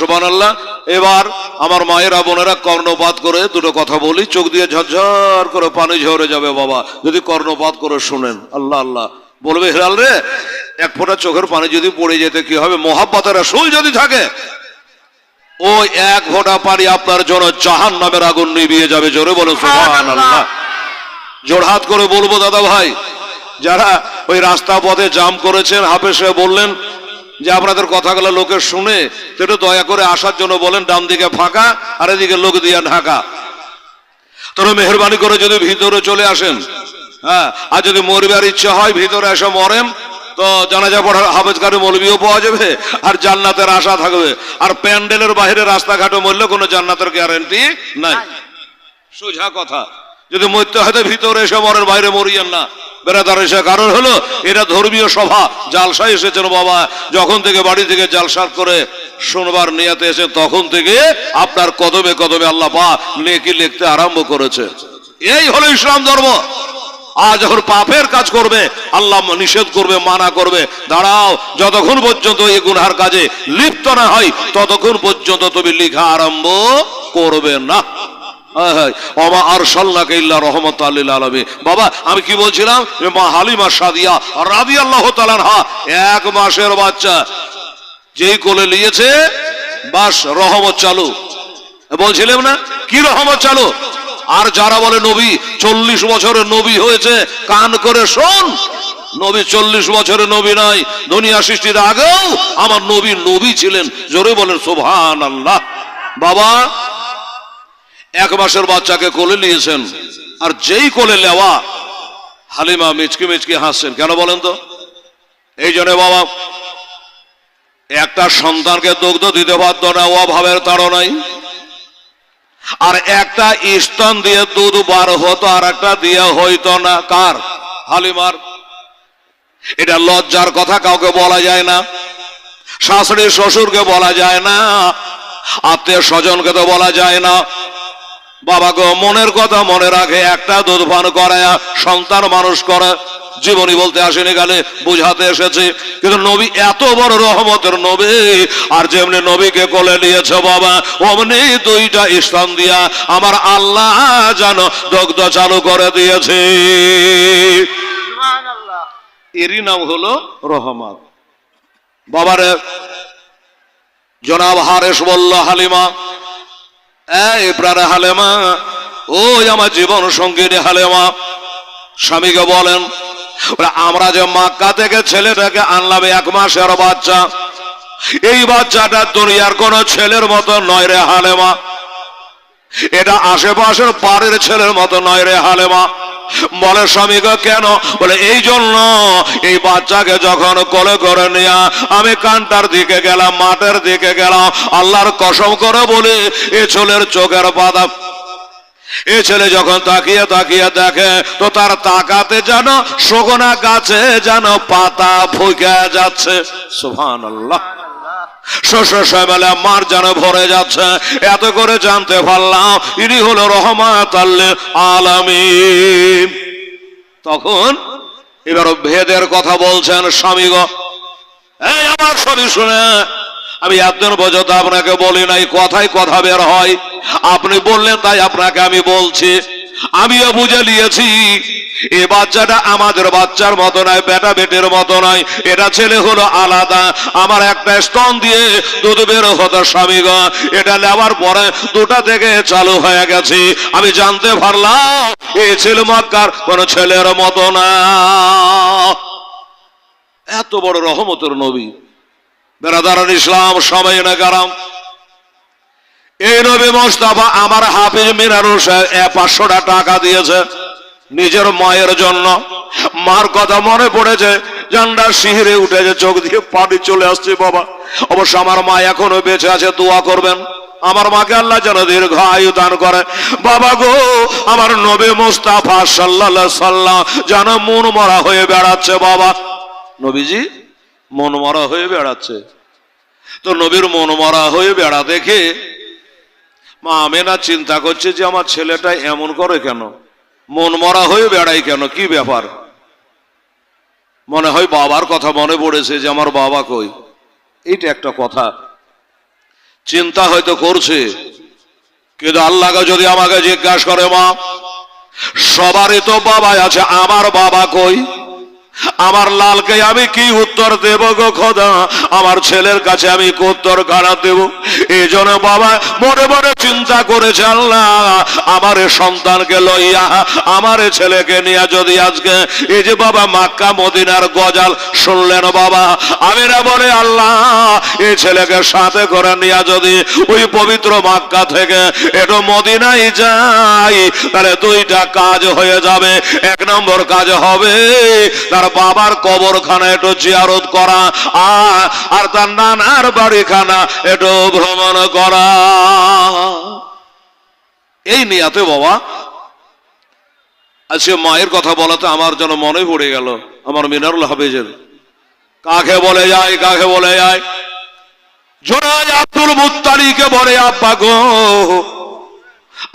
সোবান এবার আমার মায়েরা, বোনেরা কর্ণপাত করে দুটো কথা বলি, চোখ দিয়ে ঝরঝর করে পানি ঝরে যাবে বাবা। যদি কর্ণপাত করে শুনেন, আল্লাহ আল্লাহ। বলবে হেরাল রে, এক ফোঁটা চোখের পানি যদি পড়ে যেতে কি হবে? মহাব্বাতের রসুল যদি থাকে ওই এক ফোঁটা পানি আপনার জন্য জাহান নামের আগুন নিভিয়ে যাবে। জোরে বলো সোহান আল্লাহ জোড়হাত করে বলব, দাদা ভাই, যারা ওই রাস্তা পথে জাম করেছেন হাফেসে বললেন যে আপনাদের কথাগুলো লোকে শুনে একটু দয়া করে আসার জন্য বলেন, ডান দিকে ফাঁকা, আর এদিকে লোক দিয়ে ঢাকা। তোরা মেহরবানি করে যদি ভিতরে চলে আসেন হ্যাঁ আর যদি মরবার ইচ্ছা হয়, ভিতরে এসে মরেন, তো জানাজা পড়ার হাফেজকারী মৌলবিও পাওয়া যাবে, আর জান্নাতের আশা থাকবে। আর প্যান্ডেলের বাইরে রাস্তাঘাটে মরলে কোনো জান্নাতের গ্যারেন্টি নাই। সোজা কথা, যদি মরতে হয়তো ভিতরে এসে মরেন বাইরে মরিয়েন না। বেড়াদার এসে কারণ হলো, এটা ধর্মীয় সভা। জালসা এসেছেন বাবা, যখন থেকে বাড়ি থেকে জালসাত করে শোনবার নিয়াতে এসে তখন থেকে আপনার কদমে কদমে আল্লাহ পা নেকি লিখতে আরম্ভ করেছে। এই হলো ইসলাম ধর্ম। আজ যখন পাপের কাজ করবে, আল্লাহ নিষেধ করবে, মানা করবে, দাঁড়াও, যতক্ষণ পর্যন্ত এই গুনহার কাজে লিপ্ত না হয়, ততক্ষণ পর্যন্ত তুমি লিখা আরম্ভ করবে না। হ্যাঁ, হ্যাঁ। অমা আর সাল্লাকে ইল্লা রহমত আল্লিল আলমী বাবা আমি কি বলছিলাম? মা হালিমা সাদিয়া আল্লাহ এক মাসের বাচ্চা। যেই কোলে নিয়েছে রহমত চালু। না? কি রহমত চালু? আর যারা বলে নবী চল্লিশ বছরের নবী হয়েছে কান করে শোন। নবী চল্লিশ বছরের নবী নয় দুনিয়া সৃষ্টির আগেও আমার নবী নবী ছিলেন। জোরে বলেন সোভান আল্লাহ বাবা এক মাসের বাচ্চাকে কোলে নিয়েছেন। আর যেই কোলে নেওয়া, হালিমা মিচকি মিচকি হাসছেন। কেন বলেন তো? এই জন্য বাবা, একটা সন্তানকে দুগ্ধ দিতে পারত না অভাবের তাড়নাই আর একটা স্তন দিয়ে দুধ বার হতো, আর একটা দিয়ে হইতো না। কার? হালিমার। এটা লজ্জার কথা, কাউকে বলা যায় না। শাশুড়ি শ্বশুরকে বলা যায় না। আত্মীয় স্বজনকে তো বলা যায় না। বাবা গো মনের কথা মনে রাখে একটা দুধ পান করে সন্তান মানুষ করে। জীবনী বলতে আসেনি গেলে বুঝাতে এসেছে। কিন্তু নবী এত বড় রহমতের নবী আর যেমনি নবীকে কোলে নিয়েছে বাবা অমনি দুইটা স্থান দিয়া আমার আল্লাহ যেন দগ্ধ চালু করে দিয়েছে। এরই নাম হলো রহমত। বাবারে জনাব হারেস বলল হালিমা এই প্রাণে হালেমা ওই আমার জীবন সঙ্গিনী হালেমা। স্বামীকে বলেন বলে, আমরা যে মাক্কা থেকে ছেলেটাকে আনলাম এক মাসের বাচ্চা এই বাচ্চাটা দুনিয়ার কোন ছেলের মতো নয় রে হালেমা। এটা আশেপাশের পাড়ের ছেলের মতো নয় রে হালেমা। বলে স্বামীকে কেন? বলে, এই জন্য এই বাচ্চাকে যখন কোলে করে নিয়া আমি কানটার দিকে গেলাম, মাঠের দিকে গেলাম, আল্লাহর কসম করে বলে, এ ছেলের চোখের পাতা এ ছেলে যখন তাকিয়ে তাকিয়ে দেখে, তো তার তাকাতে যেন সগনা গাছে যেন পাতা ফুকে যাচ্ছে। সুহান আল্লাহ শ্বশুর সাহেবেলা মার যেন ভরে যাচ্ছে, এত করে জানতে পারলাম ইনি হলো রহমাত আলমী তখন এবার ভেদের কথা বলছেন স্বামীগ এই আমার স্বামী শুনে আমি একদিন পর্যন্ত আপনাকে বলি নাই কথাই কথা বের হয়। আপনি বললেন তাই আপনাকে আমি বলছি। আমিও বুঝে নিয়েছি। এ বাচ্চাটা আমাদের বাচ্চার মতো নয়, বেটা বেটের মতো নয়। এটা ছেলে হলো আলাদা। আমার একটা স্তন দিয়ে দুধ বের হতো স্বামীগ এটা নেওয়ার পরে দুটা থেকে চালু হয়ে গেছে। আমি জানতে পারলাম এই ছেলে মক্কার কোন ছেলের মতো না। এত বড় রহমতের নবী। বেরাদারান ইসলাম সবাই না গারাম এই নবী মোস্তাফা আমার হাফিজ মিনারুল পাঁচশোটা টাকা দিয়েছে নিজের মায়ের জন্য। মার কথা মনে পড়েছে, জান্ডা শিহরে উঠেছে, চোখ দিয়ে পানি চলে আসছে, বাবা। অবশ্য আমার মা এখনও বেঁচে আছে, দোয়া করবেন। আমার মাকে আল্লাহ যেন দীর্ঘ আয়ু দান করে। বাবা গো, আমার নবী মোস্তাফা সাল্লাহ সাল্লাম যেন মন মরা হয়ে বেড়াচ্ছে, বাবা। নবীজি, মন মরা হয়ে বেড়াচ্ছে। তো নবীর মন মরা হয়ে বেড়া দেখে মা আমেনা চিন্তা করছে যে আমার ছেলেটা এমন করে কেন? মন মরা হয়ে বেড়াই কেন? কি ব্যাপার? মনে হয় বাবার কথা মনে পড়েছে যে আমার বাবা কই? এইটা একটা কথা। চিন্তা হয়তো করছে, কিন্তু আল্লাহকে যদি আমাকে জিজ্ঞাসা করে, মা, সবারই তো বাবা আছে, আমার বাবা কই? আমার লালকে আমি কি উত্তর দেব গো খোদা? আমার ছেলের কাছে আমি উত্তর খানা দেব? এই জন্য বাবা, মনে মনে চিন্তা করেছে আল্লাহ, আমার সন্তানকে লইয়া, আমার ছেলেকে নিয়ে যদি আজকে এই যে বাবা মাক্কা মদিনার গজাল শুনলেন বাবা আমিরা বলে আল্লাহ, এই ছেলেকে সাথে করে নিয়ে যদি ওই পবিত্র মাক্কা থেকে একটু মদিনায় যাই, তাহলে দুইটা কাজ হয়ে যাবে। এক নম্বর কাজ হবে, তার বাবার কবরখানা একটু জিয়ারত করা আর তার নানার বাড়িখানা একটু ভ্রমণ করা। এই নিয়াতে বাবা, আজকে মায়ের কথা বলাতে আমার যেন মনে পড়ে গেল, আমার মিনারুল হাফেজের। কাকে বলে যায়, কাকে বলে যায়? জোনাই আব্দুল মুত্তালিকে বলে, আব্বা গো,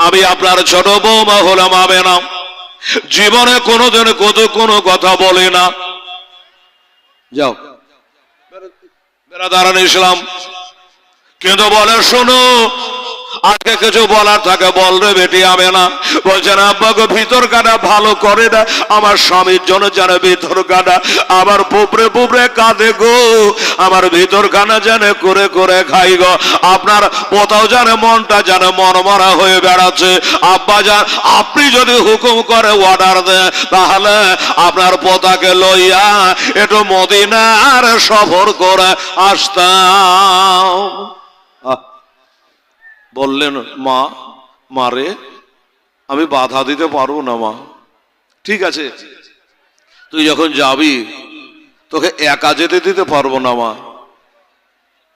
আমি আপনার ছোট বৌমা হলাম আবে না জীবনে কোনোদিন কত কোনো কথা বলে না। যাও। বেড়া দাঁড়ান ইসলাম কিন্তু বলে শোনো আজকে কিছু বলার থাকে, বল রে বেটি, আমি না। বলছেন আব্বাকে ভিতর কাটা ভালো করে না আমার স্বামীর জন্য জানে ভিতর কাটা আবার পুপড়ে পুপড়ে কাঁদে গো, আমার ভিতর খানা জানে করে করে খাই গো। আপনার কোথাও জানে মনটা জানে মনমরা হয়ে বেড়াচ্ছে। আব্বা যান আপনি যদি হুকুম করে অর্ডার দেন, তাহলে আপনার পতাকে লইয়া একটু মদিনার সফর করে আসতাম। বললেন, মা মারে আমি বাধা দিতে পারব না, মা। ঠিক আছে, তুই যখন যাবি, তোকে একা যেতে দিতে পারব না, মা।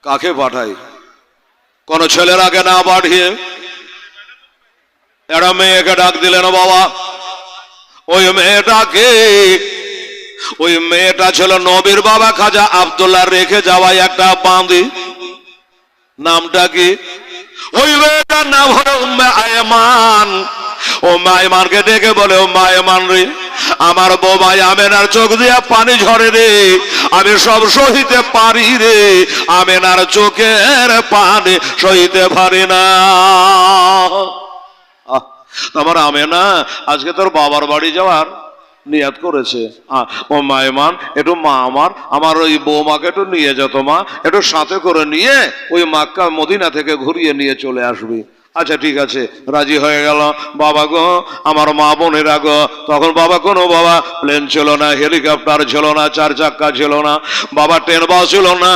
কাকে পাঠাই? কোন ছেলের আগে না পাঠিয়ে? একটা মেয়েকে ডাক দিলেন বাবা। ওই মেয়েটাকে, ওই মেয়েটা ছিল নবীর বাবা খাজা আবদুল্লাহ রেখে যাওয়া একটা বাঁধি নামটা কি? ওই মেয়েটার নাম হলো আয়মান। ও মায়মানকে ডেকে বলে ও মায়মান রে, আমার বোমাই আমেনার চোখ দিয়া পানি ঝরে রে, আমি সব সহিতে পারি রে, আমেনার চোখের পানি সহিতে পারি না। আমার আমেনা, আজকে তোর বাবার বাড়ি যাওয়ার নিয়াত করেছে। ও মা এমান একটু মা আমার আমার ওই বৌমাকে একটু নিয়ে যেত মা, একটু সাথে করে নিয়ে ওই মাক্কা মদিনা থেকে ঘুরিয়ে নিয়ে চলে আসবি। আচ্ছা ঠিক আছে, রাজি হয়ে গেল। বাবা গো, আমার মা বোনেরা গো, তখন বাবা, কোনো বাবা প্লেন ছিল না হেলিকপ্টার ছিল না, চার চাক্কা ছিল না। বাবা ট্রেন বাস ছিল না,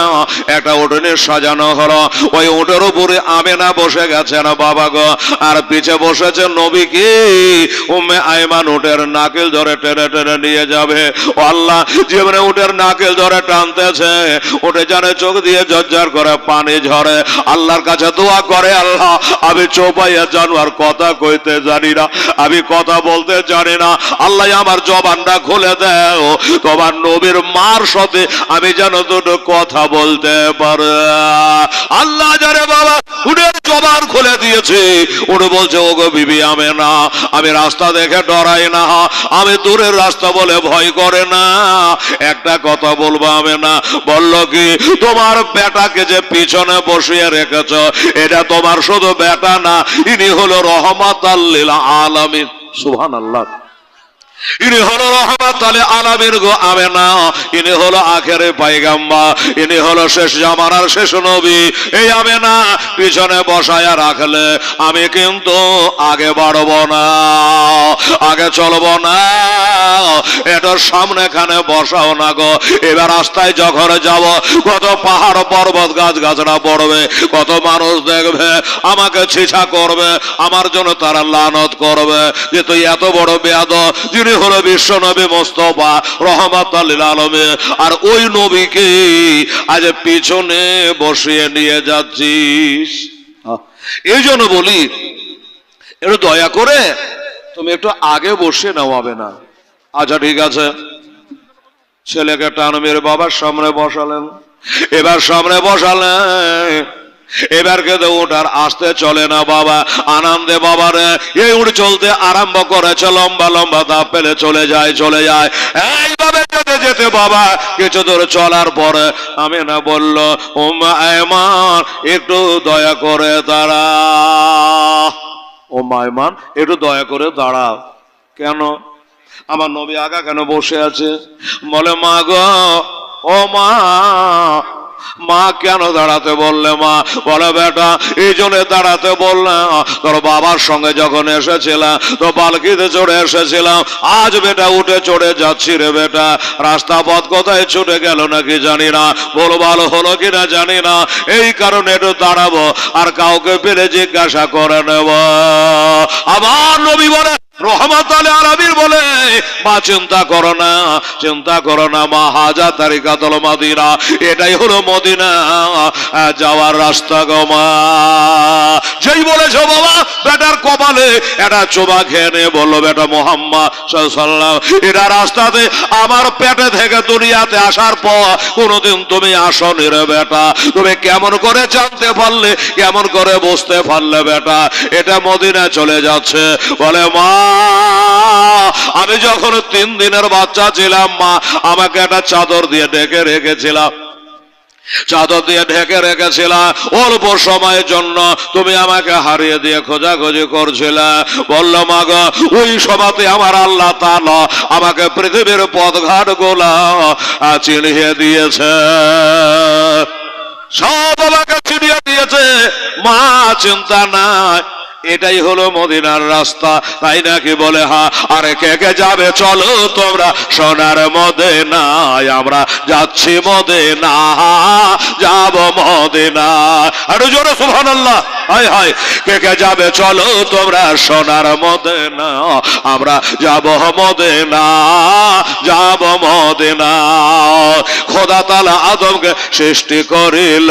একটা উঠোনে সাজানো হলো। ওই উঠের উপরে আমেনা বসে গেছে না বাবা গো। আর পিছে বসেছে নবী কি? উম্মে আয়মান উটের নাকেল ধরে টেনে টেনে নিয়ে যাবে। আল্লাহ জীবনে উটের নাকেল ধরে টানতেছে, উঠে জানে চোখ দিয়ে জর্জার করে পানি ঝরে। আল্লাহর কাছে দোয়া করে আল্লাহ, আমি চৌপাইয়া জানোয়ার কথা কইতে জানি না। আমি কথা বলতে জানি না। আল্লাহ আমার জবানটা খুলে দেও। তোমার নবীর মার সাথে আমি যেন দুটো কথা বলতে পারে। আল্লাহ জানে বাবা উঠের জবান খুলে দিয়েছে। উনি বলছে, ওগো বিবি, আমি না, আমি রাস্তা দেখে ডরাই না। আমি দূরের রাস্তা বলে ভয় করে না। একটা কথা বলব আমি না। বলল কি, তোমার বেটাকে যে পিছনে বসিয়ে রেখেছ, এটা তোমার শুধু বেটা না ইনি হলো রহমাত আল্লিল আলামিন। সুহান আল্লাহ ইনি হলো রহমাত আলী আলামের গো আবে না ইনি হলো আখেরে পাইগাম্বা ইনি হলো শেষ জামানার শেষ নবী। এই আবে না পিছনে বসায়া রাখলে আমি কিন্তু আগে বাড়ব না, আগে চলব না। এটার সামনে এখানে বসাও না গো। এবার রাস্তায় যখন যাব, কত পাহাড় পর্বত গাছ গাছড়া পড়বে, কত মানুষ দেখবে, আমাকে ছিছা করবে, আমার জন্য তারা লানত করবে যে তুই এত বড় বেয়াদ যিনি হলো বিশ্ব নবী মোস্তফা রহমত আলমে আর ওই নবীকে আজ পিছনে বসিয়ে নিয়ে যাচ্ছিস। এই জন্য বলি, একটু দয়া করে তুমি একটু আগে বসে নেওয়াবে না। আচ্ছা ঠিক আছে। ছেলেকে টান মেরে বাবার সামনে বসালেন। এবার সামনে বসালেন এবার কিন্তু উঠার আসতে চলে না বাবা, আনন্দে বাবারে। এই উঠ চলতে আরম্ভ করেছে, লম্বা লম্বা দাপ পেলে চলে যায় চলে যায়। এইভাবে যেতে বাবা, কিছু দূর চলার পরে আমি না বলল ওমা এমান একটু দয়া করে দাঁড়া ও মায়মান একটু দয়া করে দাঁড়াও। কেন? আমার নবী আগা কেন বসে আছে? বলে, মা গো, ও মা মা কেন দাঁড়াতে বললে মা? বলে, বেটা, এই জন্য দাঁড়াতে বললাম তোর বাবার সঙ্গে যখন এসেছিলাম, তো পালকিতে চড়ে এসেছিলাম। আজ বেটা উঠে চড়ে যাচ্ছি রে বেটা। রাস্তা পথ কোথায় ছুটে গেল নাকি জানি না। বল ভালো হলো কিনা জানি না। এই কারণে একটু দাঁড়াবো আর কাউকে পেলে জিজ্ঞাসা করে নেব। আমার নবী বলে রহমত আলী আরবির বলে, মা, চিন্তা করো না, চিন্তা করো না, মা এটাই হলো মদিনা, যাওয়ার রাস্তা গো মা। যেই বলেছ, বাবা, বেটার কপালে এটা চোবা খেয়ে নিয়ে বলল বেটা মোহাম্মদ এটা রাস্তাতে আমার পেটে থেকে দুনিয়াতে আসার পর কোনোদিন তুমি আসনি রে বেটা। তুমি কেমন করে জানতে পারলে, কেমন করে বুঝতে পারলে বেটা, এটা মদিনা চলে যাচ্ছে। বলে, মা আমি যখন তিন দিনের বাচ্চা ছিলাম, মা, আমাকে একটা চাদর দিয়ে ডেকে রেখেছিলাম। চাদর দিয়ে ঢেকে রেখেছিলাম অল্প সময়ের জন্য তুমি আমাকে হারিয়ে দিয়ে খোঁজাখুঁজি করছিলে। বলল মাগ ওই সভাতে আমার আল্লাহ তাল আমাকে পৃথিবীর পথঘাট গোলা চিনিয়ে দিয়েছে। সব আমাকে চিনিয়ে দিয়েছে। মা, চিন্তা নাই। এটাই হলো মদিনার রাস্তা, তাই নাকি বলে, হা, আরে কে কে যাবে? চলো তোমরা সোনার মদে নাই আমরা যাচ্ছি মদে না যাব মদে না আরও জোরে সুহান আল্লাহ হায় হায়, কে কে যাবে? চলো তোমরা সোনার মদে না আমরা যাব মদে না যাব মদে না খোদা তালা আদমকে সৃষ্টি করিল।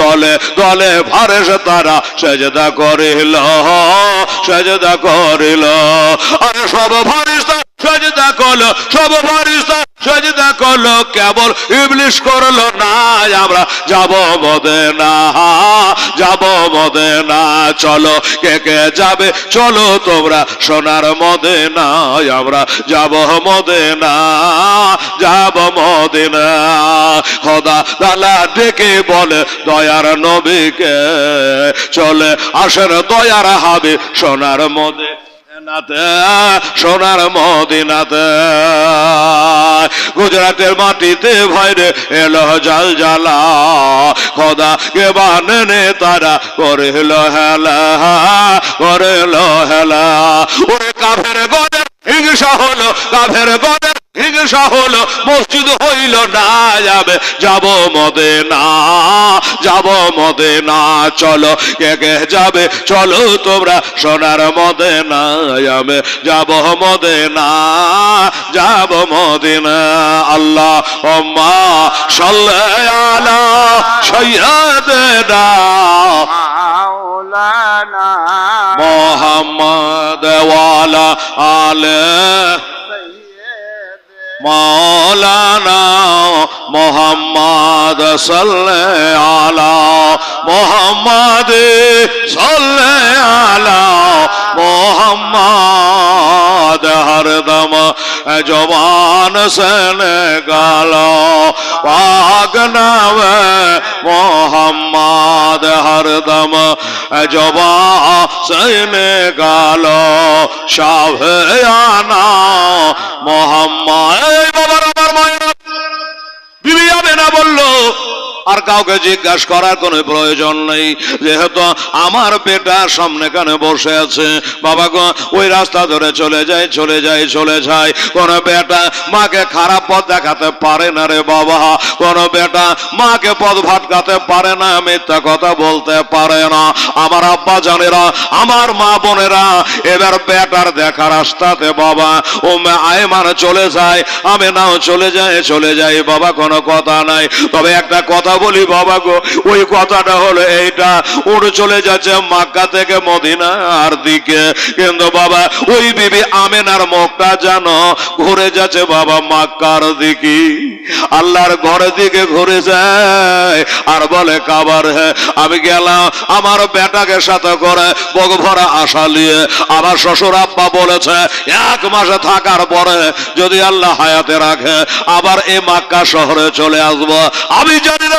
দলে দলে ফারেস তারা সেজদা করিল সেজদা করিল। আর সব ফারিস্তা সেজদা করল সব ফারিস্তা সেজদা করল কেবল ইবলিশ করল না, আমরা যাব মদে না যাব মদে না চলো কে কে যাবে, চলো তোমরা সোনার মদে না আমরা যাব মদে না যাব মদে না খোদা তালা ডেকে বলে, দয়ার নবীকে, চলে আসেন দয়ার হবে সোনার মদে নাতে সোনার মদিনাতে। গুজরাটের মাটিতে ভাইরে এলো জাল জালা। খোদা কে বানে তারা করে হেলা করে হেলা। ওরে কাফের গদের হিংসা হলো কাফের গদের হিংসা হলো, মসজিদ হইল না যাবে, যাব মদে না, যাব মদে না, চলো কে কে যাবে, চলো তোমরা সোনার মদে না যাবে, যাব মদে না, যাব মদে না, আল্লাহ ওম্মা সাল্লাল্লাহু সাইয়্যিদানা মাওলানা। মোহাম্মদ ওয়ালা আলে সৈয়দ। মৌলানা মোহাম্মদ সাল্লে আলা মোহাম্মদ সাল্লে আলা মোহাম্মদ হরদম জবান সেন গাল পাক নাম মোহাম্মদ হরদম জবা সেন গাল শাহে মোহাম্মদ এই বাবার আমার মায়ের বিবি যাবে না বলল আর কাউকে জিজ্ঞাসা করার কোনো প্রয়োজন নেই। যেহেতু আমার পেটা সামনে কানে বসে আছে? বাবা গো, ওই রাস্তা ধরে চলে যায় চলে যায় চলে যায় কোন বেটা মাকে খারাপ পথ দেখাতে পারে না রে বাবা। কোন বেটা মাকে পথ ভাটকাতে পারে না, মিথ্যা কথা বলতে পারে না। আমার আব্বা জানেরা, আমার মা বোনেরা, এবার বেটার দেখা রাস্তাতে বাবা ও আয়মান চলে যায়, আমি নাও চলে যায় চলে যাই। বাবা, কোনো কথা নাই। তবে একটা কথা বলি, বাবা গো, ওই কথাটা হলো এইটা। উঠ চলে যাচ্ছে মাক্কা থেকে মদিনার দিকে। কিন্তু বাবা, ওই বিবি আমেনার মুখটা জানো ঘুরে যাচ্ছে বাবা মাক্কার দিকে। আল্লাহর ঘরের দিকে ঘুরে যায় আর বলে, কাবার হ্যাঁ আমি গেলাম আমার বেটাকে সাথে করে বগ ভরা আশা নিয়ে। আমার শ্বশুর আব্বা বলেছে, এক মাসে থাকার পরে যদি আল্লাহ হায়াতে রাখে, আবার এই মাক্কা শহরে চলে আসব। আমি জানি না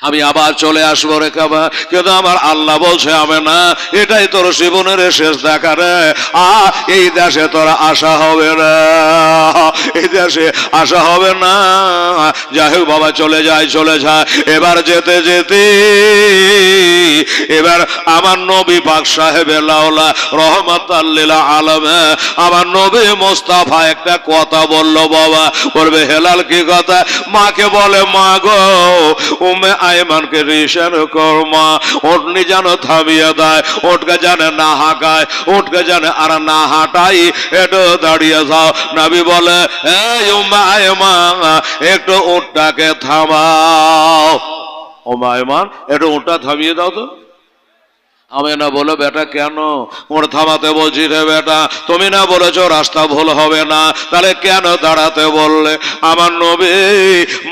আমি আবার চলে আসব রে কাবা। কিন্তু আমার আল্লাহ বলছে, আমি না, এটাই তোর জীবনের শেষ দেখা রে। আ এই দেশে তোর আশা হবে না। দেশে আশা হবে না। যাই হোক বাবা, চলে যায় চলে যায় এবার যেতে যেতে, এবার আমার নবী পাক সাহেব লাউলা রহমত আল্লিলা আলমে, আমার নবী মোস্তাফা একটা কথা বলল বাবা। বলবে, হেলাল কি কথা? মাকে বলে, মা গো উমে আয়মানকে রিসান কর, মা। ওটনি যেন থামিয়ে দেয়, ওটকে জানে না হাঁকায়, ওটকে জানে আর না হাঁটাই একটু দাঁড়িয়ে যাও। নাবি বলে এই একটু ওটাকে থামাও। ও মায়মান একটু ওটা থামিয়ে দাও তো। আমি না বলো বেটা কেন? ওর থামাতে বলছি রে বেটা, তুমি না বলেছ রাস্তা ভুল হবে না, তাহলে কেন দাঁড়াতে বললে? আমার নবী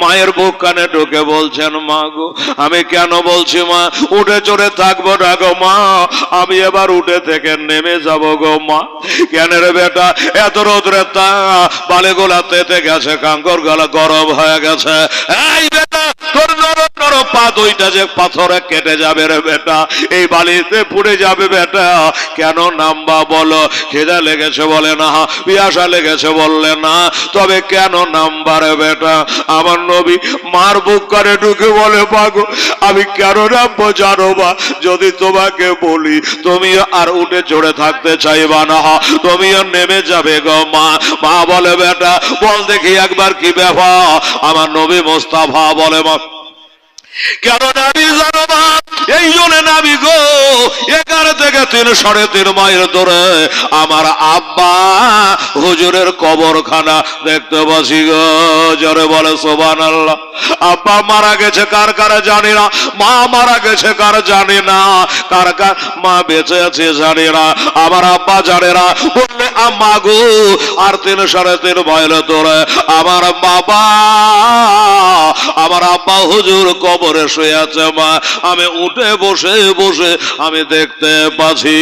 মায়ের বুক কানে ঢুকে বলছেন, মা গো, আমি কেন বলছি মা? উঠে চড়ে থাকব না গো মা, আমি এবার উঠে থেকে নেমে যাব গো মা। কেন রে বেটা, এত রোদ্রে তা বালে গোলা তেতে গেছে, কাঙ্কর গলা গরম হয়ে গেছে। এই বেটা, তোর নরম পা দুইটা যে পাথরে কেটে যাবে রে বেটা, এই বালিতে পুড়ে যাবে বেটা। কেন বলো? লেগেছে বলে না, পিয়াসা লেগেছে বললে না। তবে কেন রে বেটা? আমার নবী মার বুক করে ঢুকে বলে পাগো আমি কেন নামবো জানো বা যদি তোমাকে বলি, তুমিও আর উঠে চড়ে থাকতে চাইবা না। তুমিও নেমে যাবে গো মা। মা বলে, বেটা, বল দেখি একবার কি ব্যাপার। আমার নবী মোস্তাফা বলে, মা কেন নাবি জানো না এই জন্য নাবি গো, এগারো থেকে তিন, সাড়ে তিন মাইল দূরে আমার আব্বা হুজুরের কবরখানা, দেখতে পাচ্ছি গো বলে সোবান আল্লাহ আব্বা মারা গেছে, কার কার জানি না। মা মারা গেছে, কার জানি না। কার কার মা বেঁচে আছে, জানি না। আমার আব্বা জানে না। বললে, আম্মা আর তিন সাড়ে তিন মাইল দূরে আমার বাবা, আমার আব্বা হুজুর কবরে শুয়ে আছে, মা। আমি উঠে বসে বসে আমি দেখতে পাচ্ছি।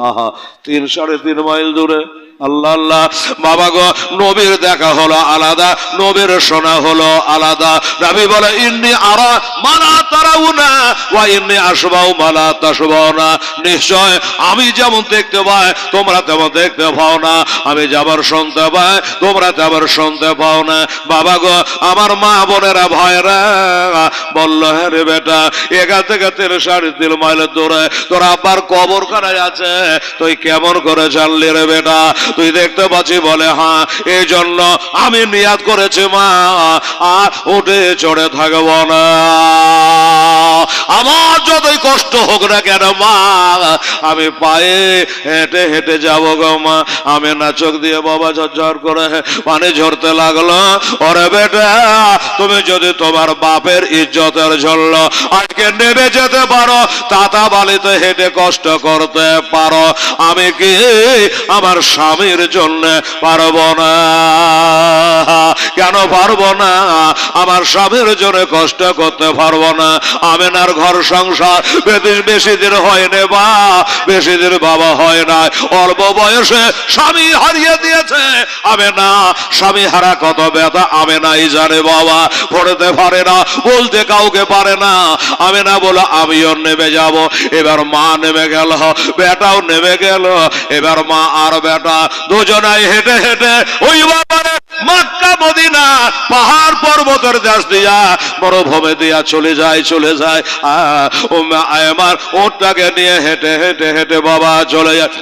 আহা তিন সাড়ে তিন মাইল দূরে আল্লাহ আল্লাহ। বাবা গো, নবীর দেখা হলো আলাদা, নবীর শোনা হলো আলাদা। রবি বলে, ইন্নি আরা মানা তারাও না ওয়া ইন্নি আসবাও মালা তাসবাও না নিশ্চয় আমি যেমন দেখতে পাই, তোমরা তেমন দেখতে পাও না। আমি যাবার শুনতে পাই, তোমরা তেমন শুনতে পাও না। বাবা গো, আমার মা বোনেরা ভয়রা বলল হ্যাঁ রে বেটা, এখান থেকে তিন সাড়ে তিন মাইল দূরে তোর আব্বার কবরখানায় আছে। তুই কেমন করে জানলি রে বেটা? তুই দেখতে পাচ্ছি বলে হ্যাঁ এই জন্য আমি নিয়াদ করেছি, মা। আর উঠে চড়ে থাকব না। আমার যতই কষ্ট হোক না কেন, মা, আমি পায়ে হেঁটে হেঁটে যাব গো, মা। আমি না চোখ দিয়ে বাবা ঝরঝর করে পানি ঝরতে লাগল। ওরে বেটা, তুমি যদি তোমার বাপের ইজ্জতের জন্য আজকে নেমে যেতে পারো, তাতা বালিতে হেঁটে কষ্ট করতে পারো। আমি কি আমার স্বামীর জন্য পারব না। কেন পারব না? আমার স্বামীর জন্য কষ্ট করতে পারব না। আমেনার ঘর সংসার বেশি- দিন হয়নি বা, বেশি দিন বাবা হয় না। অল্প বয়সে স্বামী হারিয়ে দিয়েছে। আমি না স্বামী হারা কত ব্যথা আমি নাই জানে বাবা, পড়তে পারে না, বলতে কাউকে পারে না। আমি না বলো আমিও নেমে যাব। এবার মা নেমে গেল, বেটাও নেমে গেল। এবার মা আর বেটা দুজনাই হেঁটে হেঁটে ওই বাবারে মক্কা, মদিনা, পাহাড় পর্বতের দেশ দিয়া মরুভূমি দিয়া চলে যায় চলে যায়। আমার ওটাকে নিয়ে হেঁটে হেঁটে হেঁটে বাবা চলে যায়।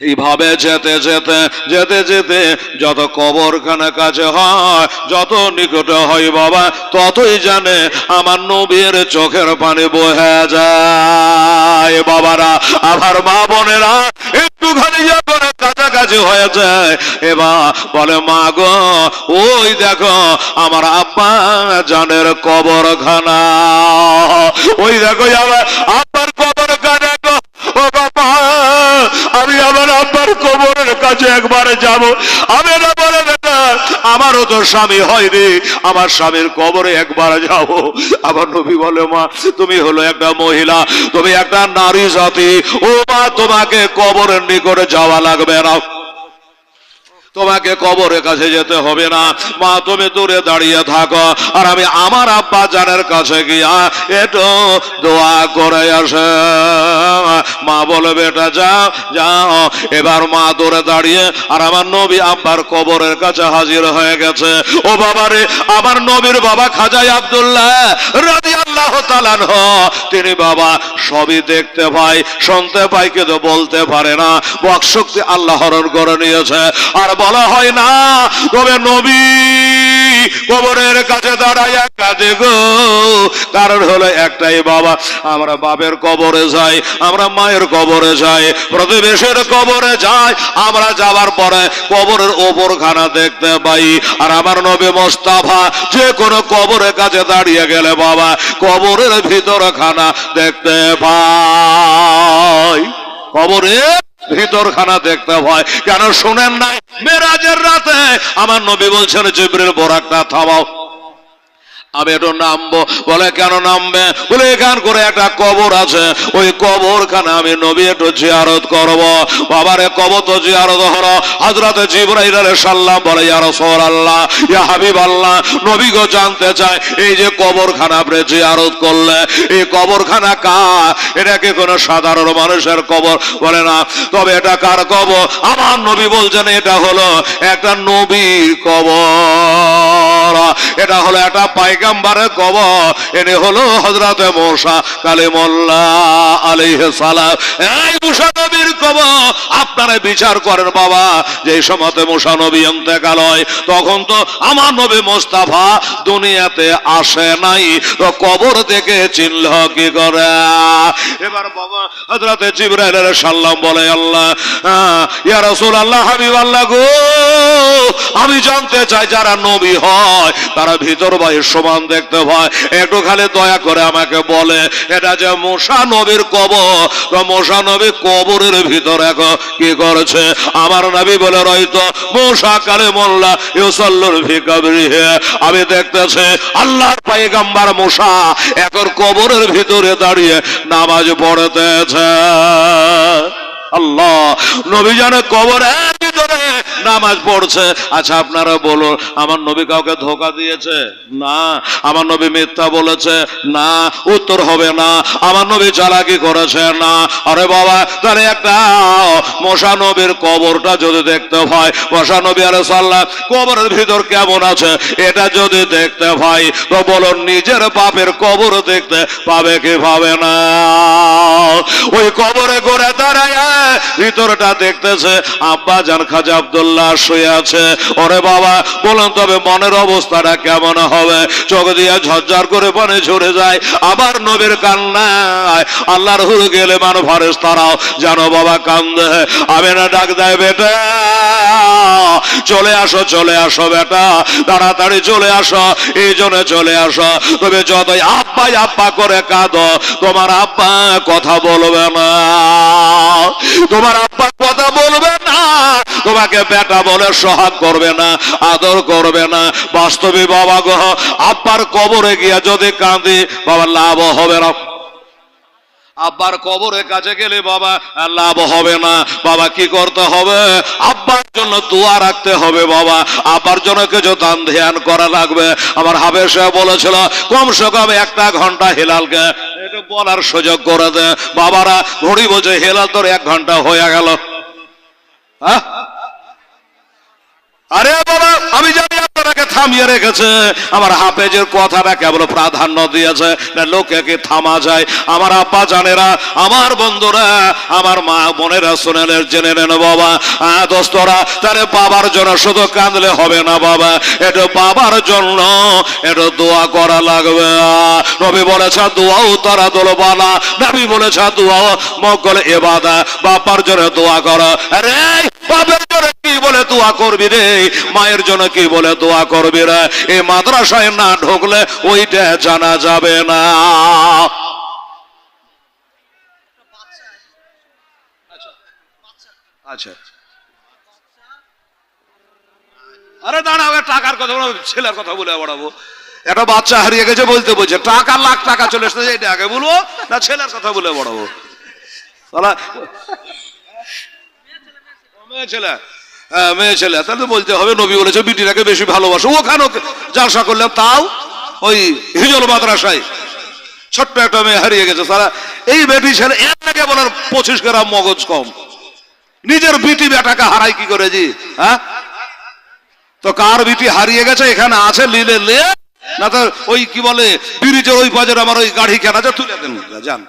এইভাবে যেতে যেতে যেতে যেতে যত কবরখানা কাছে হয়, যত নিকটে হয় বাবা, ততই জানে আমার নবীর চোখের পানি বহে যায়। বাবারা আবার মা বোনেরা একটুখানি যখন কাছাকাছি হয়ে যায় এবার বলে, মা গো, ওই দেখো, আমার আব্বা জানের কবরখানা। ওই দেখো, আমার আব্বার কবরখানা গো ও বাবা আমি আমার আব্বার কবরের কাছে একবার যাব। আমি না বলে বেটা আমারও তো স্বামী হয়নি, আমার স্বামীর কবরে একবার যাব। আমার নবী বলে, মা, তুমি হলো একটা মহিলা, তুমি একটা নারী জাতি। ও মা, তোমাকে কবরের নিকটে যাওয়া লাগবে না। তোমাকে কবরের কাছে যেতে হবে না। মা, তুমি দূরে দাঁড়িয়ে থাকো। আর আমি আমার আব্বা জানের কাছে গিয়া একটু দোয়া করে আসে। মা বলে, বেটা, যাও যাও। এবার মা দূরে দাঁড়িয়ে, আর আমার নবী আব্বার কবরের কাছে হাজির হয়ে গেছে। ও বাবারে, আমার নবীর বাবা খাজাই আব্দুল্লাহ রাজি আল্লাহ তালানহ তিনি বাবা সবই দেখতে পায়, শুনতে পায়, কিন্তু বলতে পারে না। বকশক্তি আল্লাহ হরণ করে নিয়েছে। আর বলা হয় না। তবে নবী কবরের কাছে দাঁড়ায় কাজে গো? কারণ হলো একটাই বাবা, আমরা বাপের কবরে যাই, আমরা মায়ের কবরে যাই, প্রতিবেশের কবরে যাই, আমরা যাওয়ার পরে কবরের ওপর খানা দেখতে পাই। আর আমার নবী মোস্তাফা যে কোনো কবরের কাছে দাঁড়িয়ে গেলে বাবা, কবরের ভিতর খানা দেখতে পাই। কবরে ভিতরখানা দেখতে হয়। কেন শোনেন নাই? মেরাজের রাতে আমার নবী বলছেন জিব্রিল বোরাকটা থামাও। আমি একটু নামবো, বলে কেন নামবে? বলে এখান করে একটা কবর আছে। ওই কবরখানে আমি নবী একটু জিয়ারত করব। বাবারে, কবর তো জিয়ারত হলো। হাজরাতে আলাইহিস সালাম বলে, ইয়া রাসূলুল্লাহ, ইয়া হাবিবাল্লাহ, নবী গো জানতে চায়, এই যে কবরখানা আপনি জিয়ারত করলে, এই কবরখানা কার? এটা কি কোনো সাধারণ মানুষের কবর? বলে, না, তবে এটা কার কবর? আমার নবী বলছেন, এটা হলো একটা নবীর কবর। এটা হলো একটা পাইগাম্বারের কবর এনে হলো হজরতে মোসা কালিমুল্লাহ আলাইহিস সালাম। এই আপনারা বিচার করেন বাবা যে মুসা নবী তখন তো আমার নবী মোস্তাফা দুনিয়াতে আসে নাই। তো কবর থেকে চিনল কি করে? এবার বাবা হজরতে জিবরাইল আলাইহিস সালাম বলে আল্লাহ আহ, ইয়া রাসূলুল্লাহ হাবিবাল্লাহ গো আমি জানতে চাই যারা নবী হয় তারা ভিতর বাইর সমান দেখতে হয়। একটু খালি দয়া করে আমাকে বলে, এটা যে মোশা নবীর কবর, তো মোশা নবী কবরের ভিতর এখন কি করেছে? আমার নবী বলে, রইতো, মোশা কালে মোল্লা ইউসাল্লুর ভিকাবরি আমি দেখতেছে আল্লাহর পাইগাম্বার মোশা এখন কবরের ভিতরে দাঁড়িয়ে নামাজ পড়তেছে। আল্লাহ। নবী জানে কবরে ভিতরে নামাজ পড়ছে। আচ্ছা আপনারা বলুন, আমার নবী কাউকে ধোকা দিয়েছে? না। আমার নবী মিথ্যা বলেছে? না। উত্তর হবে না। আমার নবী চালাকি করেছে? না। আরে বাবা, তাহলে একটা মশা নবীর কবরটা যদি দেখতে হয় মশা নবী আরে সাল্লাহ কবরের ভিতর কেমন আছে? এটা যদি দেখতে হয় তো বলুন, নিজের বাপের কবর দেখতে পাবে কি পাবে না? ওই কবরে করে দাঁড়ায় ভিতরটা দেখতেছে, আব্বা জান খাজা আব্দুল্লাহ শুয়ে আছে। ওরে বাবা, বলুন তবে মনের অবস্থাটা কেমন হবে? চোখ দিয়ে ঝরঝর করে পানি ঝরে যায়, আবার নবীর কান্নায় আল্লাহর হুর গেলে মান ফারেস তারাও জানো বাবা কান্দে। আমি না ডাক দেয়, বেটা, চলে আসো চলে আসো বেটা, তাড়াতাড়ি চলে আসো, এই জন্য চলে আসো। তবে যতই আব্বাই আব্বা করে কাঁদো, তোমার আব্বা কথা বলবে না। তোমার আব্বা কথা বলবে না, তোমাকে বেটা বলে সহাগ করবে না, আদর করবে না। বাস্তবে বাবা গো, আব্বার কবরে গিয়া যদি কাঁদি, বাবা লাভ হবে না। আব্বার কবরের কাছে গেলে বাবা লাভ হবে না। বাবা কি করতে হবে? আব্বার জন্য দোয়া রাখতে হবে বাবা। আব্বার জন্য কিছু দান ধ্যান করা লাগবে। আমার সাহেব বলেছিল, কমসে কম একটা ঘণ্টা হেলালকে বলার সুযোগ করে দেয় বাবারা, ঘড়ি বোঝে হেলাল তোর এক ঘণ্টা হয়ে গেল। হ্যাঁ? আরে বাবা, আমি জানি আপনারাকে থামিয়ে রেখেছে। আমার হাফেজের কথাটা কেবল প্রাধান্য দিয়েছে না লোকেকে থামা যায়? আমার আব্বা জানেরা, আমার বন্ধুরা, আমার মা বোনেরা শুনেলেন জেনে নেন বাবা। দোস্তরা, তারে বাবার জন্য শুধু কাঁদলে হবে না বাবা। এটা বাবার জন্য এটা দোয়া করা লাগবে। নবী বলেছে, দোয়াও তারা দোল বালা নবী বলেছে, দোয়াও মকল এবাদা বাবার জন্য দোয়া করো। আরে! বাবার জন্য কি বলে দোয়া করবি রে? মায়ের জন্য কি বলে দোয়া করবি রে? এই মাদ্রাসায় না ঢুকলে ওইটা জানা যাবে না। আচ্ছা। আরে টাকার কথা বলো ছেলের কথা বলে একটা বাচ্চা হারিয়ে গেছে বলতে বলছে, টাকা, লাখ টাকা চলে এসেছে এটা আগে বলব, না ছেলের কথা বলে বাড়াবো? হ্যাঁ পঁচিশ গ্রাম মগজ কম। নিজের বিটি বেটাকে হারাই কি করে জি হ্যাঁ? তো কার বিটি হারিয়ে গেছে? এখানে আছে লিলে লে। না তো ওই কি বলে, ব্রিজের ওই বাজার আমার ওই গাড়ি কেনা আছে, তুলে দেন। যান।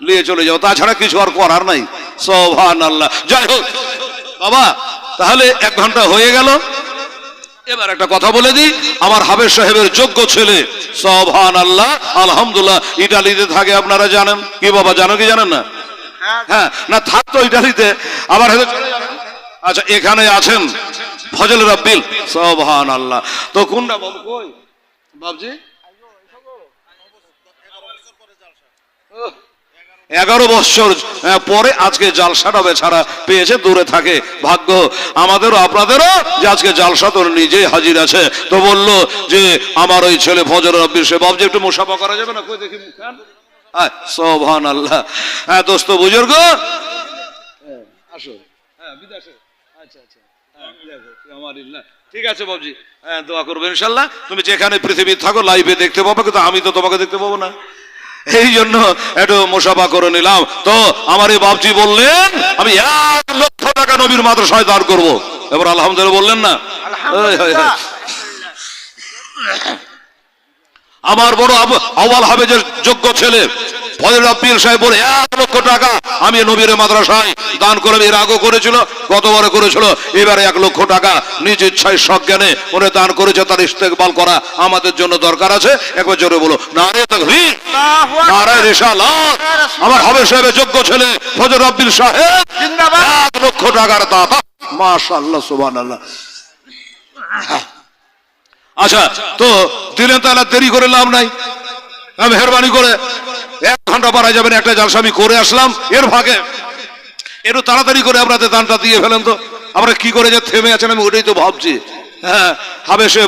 নিয়ে চলে যাও। তাছাড়া কিছু আর করার নাই। সোভান আল্লাহ যাই হোক। বাবা তাহলে এক ঘণ্টা হয়ে গেল। এবার একটা কথা বলে দিই আমার হাবের সাহেবের যোগ্য ছেলে সোভান আল্লাহ আলহামদুল্লাহ ইটালিতে থাকে আপনারা জানেন। কি বাবা জানো কি জানেন না? হ্যাঁ। না থাকতো ইটালিতে আবার হয়তো আচ্ছা এখানে আছেন ফজল রব্বিল সোভান আল্লাহ তো কোনটা বাবু কই? বাবজি? এগারো বছর আহ, পরে আজকে জালসাটা বেছাড়া পেয়েছে দূরে থাকে। ভাগ্য আমাদেরও আপনাদেরও যে আজকে জালসা তোর নিজেই হাজির আছে। তো বলল যে আমার ওই ছেলে ফজর রব্বির সে বাবজি একটু মুসাফা করা যাবে না? কই দেখি সোভান আল্লাহ হ্যাঁ দোস্ত বুজুর্গ। আসো। হ্যাঁ বিদেশে আচ্ছা আচ্ছা। হ্যাঁ, ঠিক আছে বাবজি হ্যাঁ দোয়া করব ইনশাল্লাহ। তুমি যেখানে পৃথিবী থাকো লাইভে দেখতে পাবো কিন্তু আমি তো তোমাকে দেখতে পাবো না। এই জন্য একটু মোসাফা করে নিলাম। তো আমার এই বাপজি বললেন আমি এক লক্ষ টাকা নবীর মাদ্রাসায় দাঁড় করব। এবার আলহামদুলিল্লাহ বললেন না। আমার বড় আওয়াল হবে যে যোগ্য ছেলে ফজল আব্বিল সাহেব বলে এক লক্ষ টাকা আমি নবীর মাদ্রাসায় দান করে এর আগে করেছিল গতবারে করেছিল। এবারে এক লক্ষ টাকা নিজ ইচ্ছায় সজ্ঞানে উনি দান করেছে তার ইস্তেকবাল করা আমাদের জন্য দরকার আছে। একবার জোরে বলো নারে তাকবীর নারে রিসালাত আমার হবে সাহেবের যোগ্য ছেলে ফজল আব্বিল সাহেব। এক লক্ষ টাকার দাতা। মাশাআল্লাহ সুবহানাল্লাহ। আচ্ছা তো দিনে তাহলে দেরি করে লাভ নাই। মেহরবানি করে এক ঘণ্টা পারা যাবেন, একটা জালসা আমি করে আসলাম, এর ভাগে। একটু তাড়াতাড়ি করে আপনাদের দানটা দিয়ে ফেলেন তো। আমরা কি করে যে থেমে আছেন আমি ওটাই তো ভাবছি। হ্যাঁ হাবে সে